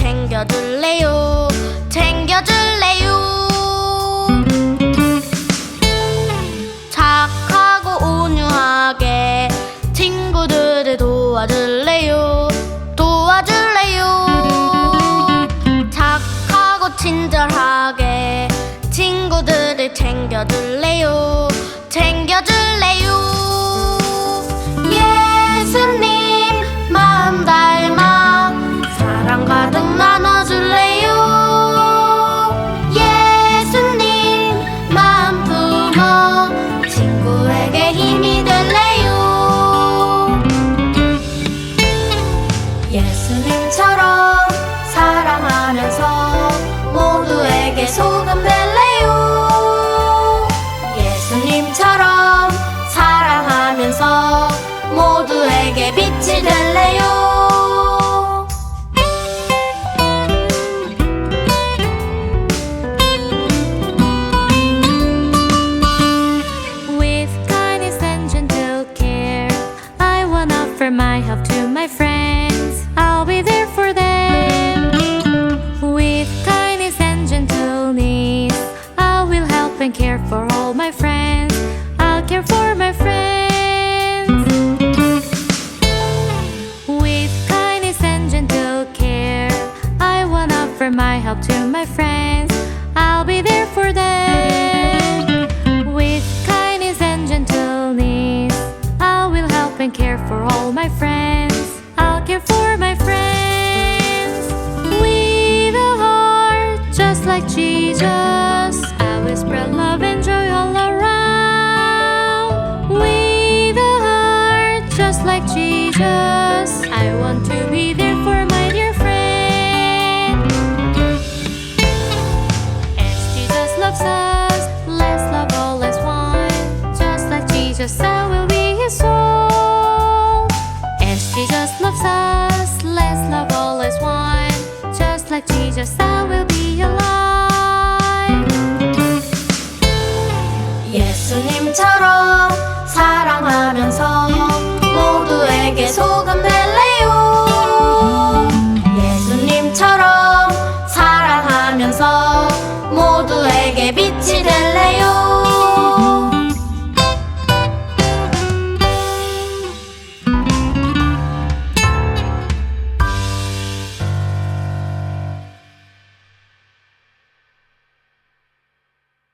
챙겨줄래요? 챙겨줄래요? 착하고 온유하게 친구들을 도와줄래요? 도와줄래요? 착하고 친절하게 친구들을 챙겨줄래요? 챙겨줄래요 care for all my friends. I'll care for my friends. With kindness and gentle care, I wanna offer my help to my friends. I'll be there for them. With kindness and gentleness, I will help and care for all my friends. I'll care for my friends. With a heart just like Jesus, Jesus, I want to be there for my dear friend. As Jesus loves us, let's love all as one. Just like Jesus, I will be his soul. As Jesus loves us, let's love all as one. Just like Jesus, I will be alive. 예수님처럼 내게 소감돼